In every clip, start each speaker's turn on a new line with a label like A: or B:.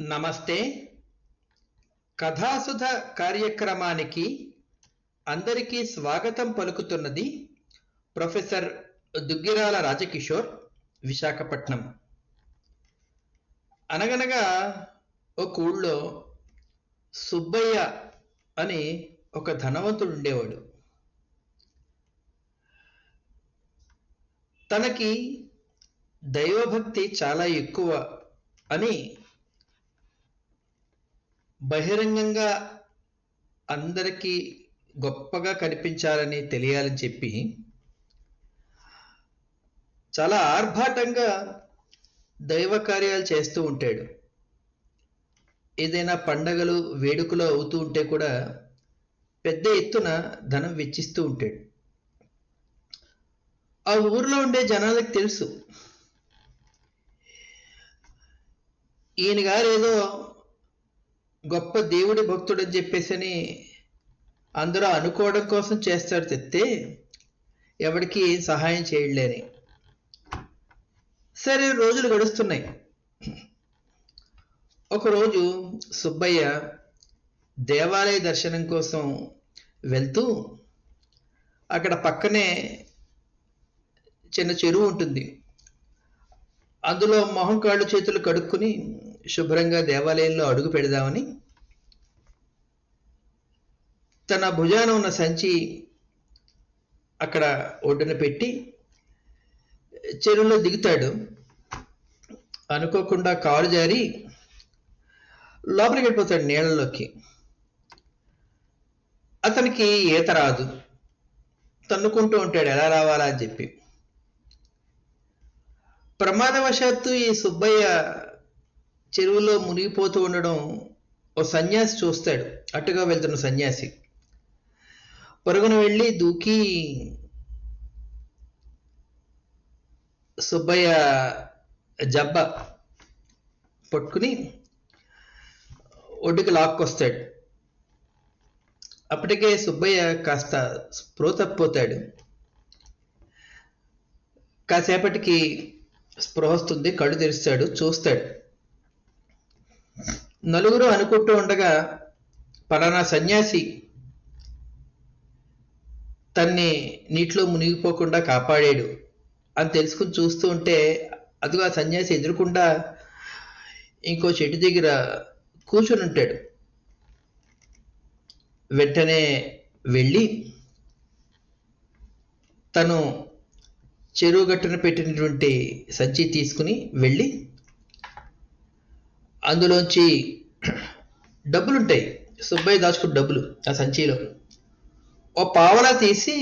A: నమస్తే. కథాసుధ కార్యక్రమానికి అందరికీ స్వాగతం పలుకుతున్నది ప్రొఫెసర్ దుగ్గిరాల రాజకిషోర్ విశాఖపట్నం. అనగనగా ఒక ఊళ్ళో సుబ్బయ్య అని ఒక ధనవంతుడు ఉండేవాడు. తనకి దైవభక్తి చాలా ఎక్కువ అని బహిరంగంగా అందరికీ గొప్పగా కనిపించాలని తెలియాలని చెప్పి చాలా ఆర్భాటంగా దైవ కార్యాలు చేస్తూ ఉంటాడు. ఏదైనా పండగలు వేడుకలు అవుతూ ఉంటే కూడా పెద్ద ఎత్తున ధనం వెచ్చిస్తూ ఉంటాడు. ఆ ఊర్లో ఉండే జనాలకు తెలుసు. ఈయన గారు ఏదో గొప్ప దేవుడి భక్తుడు అని చెప్పేసి అందరూ అనుకోవడం కోసం చేస్తాడు తెస్తే ఎవరికి సహాయం చేయలేని. సరే రోజులు గడుస్తున్నాయి. ఒకరోజు సుబ్బయ్య దేవాలయ దర్శనం కోసం వెళ్తూ అక్కడ పక్కనే చిన్న చెరువు ఉంటుంది. అందులో మొహం కాళ్ళు చేతులు కడుక్కుని శుభ్రంగా దేవాలయంలో అడుగు పెడదామని తన భుజాన ఉన్న సంచి అక్కడ ఒడ్డున పెట్టి చెరువులో దిగుతాడు. అనుకోకుండా కారు జారి లోపలికి వెళ్ళిపోతాడు నీళ్ళలోకి. అతనికి ఈత రాదు. తన్నుకుంటూ ఉంటాడు ఎలా రావాలా? అని చెప్పి. ప్రమాదవశాత్తు ఈ సుబ్బయ్య చెరువులో మునిగిపోతూ ఉండడం ఓ సన్యాసి చూస్తాడు. అటుగా వెళ్తున్న సన్యాసి. పరుగున వెళ్ళి దూకి సుబ్బయ్య జబ్బ పట్టుకుని ఒడ్డుకి లాక్కొస్తాడు. అప్పటికే సుబ్బయ్య కాస్త స్పృహ తప్పిపోతాడు కాసేపటికి స్పృహ వస్తుంది కళ్ళు తెరుస్తాడు చూస్తాడు. నలుగురు అనుకుంటూ ఉండగా పలానా సన్యాసి తన్ని నీటిలో మునిగిపోకుండా కాపాడాడు అని తెలుసుకుని చూస్తూ ఉంటే అదిగో ఆ సన్యాసి ఎదురుకుండా ఇంకో చెట్టు దగ్గర కూర్చుని ఉంటాడు. వెంటనే వెళ్ళి తను చెరువు గట్టున పెట్టినటువంటి సంచి తీసుకుని వెళ్ళి అందులోంచి డబ్బులుంటాయి. సుబ్బయ్య దాచుకున్న డబ్బులు ఆ సంచిలో. ఓ పావలా తీసి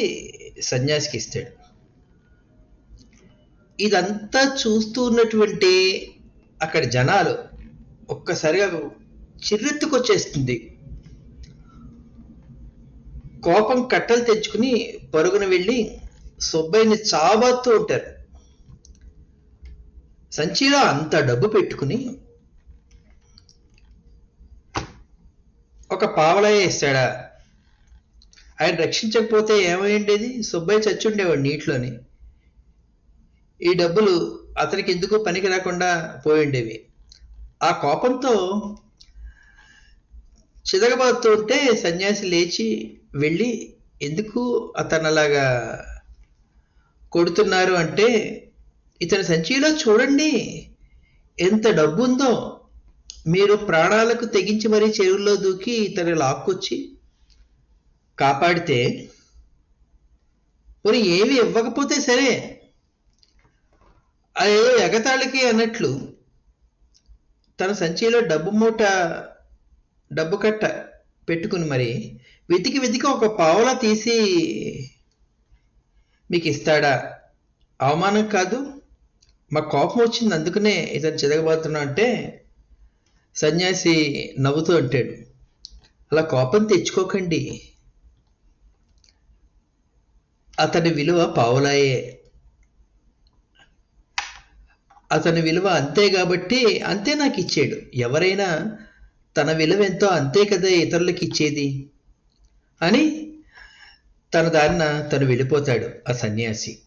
A: సన్యాసికి ఇస్తాడు. ఇదంతా చూస్తూ ఉన్నటువంటి అక్కడ జనాలు ఒక్కసారిగా చిర్రెత్తుకొచ్చేస్తుంది. కోపం కట్టలు తెచ్చుకుని పరుగున వెళ్ళి సుబ్బయ్యని చాబాతూ ఉంటారు. సంచిలో అంత డబ్బు పెట్టుకుని ఒక పావలయ్య ఇస్తాడా ఆయన రక్షించకపోతే ఏమైండేది? సుబ్బయ్య చచ్చుండేవాడు నీటిలోని. ఈ డబ్బులు అతనికి ఎందుకు పనికి రాకుండా పోయిండేవి. ఆ కోపంతో చిదగబారుతూ ఉంటే సన్యాసి లేచి వెళ్ళి ఎందుకు అతను అలాగా కొడుతున్నారు అంటే ఇతని సంచిలో చూడండి ఎంత డబ్బు ఉందో మీరు ప్రాణాలకు తెగించి మరీ చెరువుల్లో దూకి ఇతను లాక్కొచ్చి కాపాడితే మరి ఏమి ఇవ్వకపోతే సరే. అదేదో ఎగతాళికి అన్నట్లు తన సంచిలో డబ్బు మూట డబ్బు కట్ట పెట్టుకుని మరి వెతికి వెతికి ఒక పావులా తీసి మీకు ఇస్తాడా? అవమానం కాదు. మా కోపం వచ్చింది. అందుకనే ఇతను చెదగబోతున్నా అంటే సన్యాసి నవ్వుతూ అంటాడు అలా కోపం తెచ్చుకోకండి. అతని విలువ పావులాయే. అతని విలువ అంతే కాబట్టి అంతే నాకు ఇచ్చాడు. ఎవరైనా తన విలువ ఎంతో అంతే కదా ఇతరులకు ఇచ్చేది? అని తన దారిన తను వెళ్ళిపోతాడు ఆ సన్యాసి.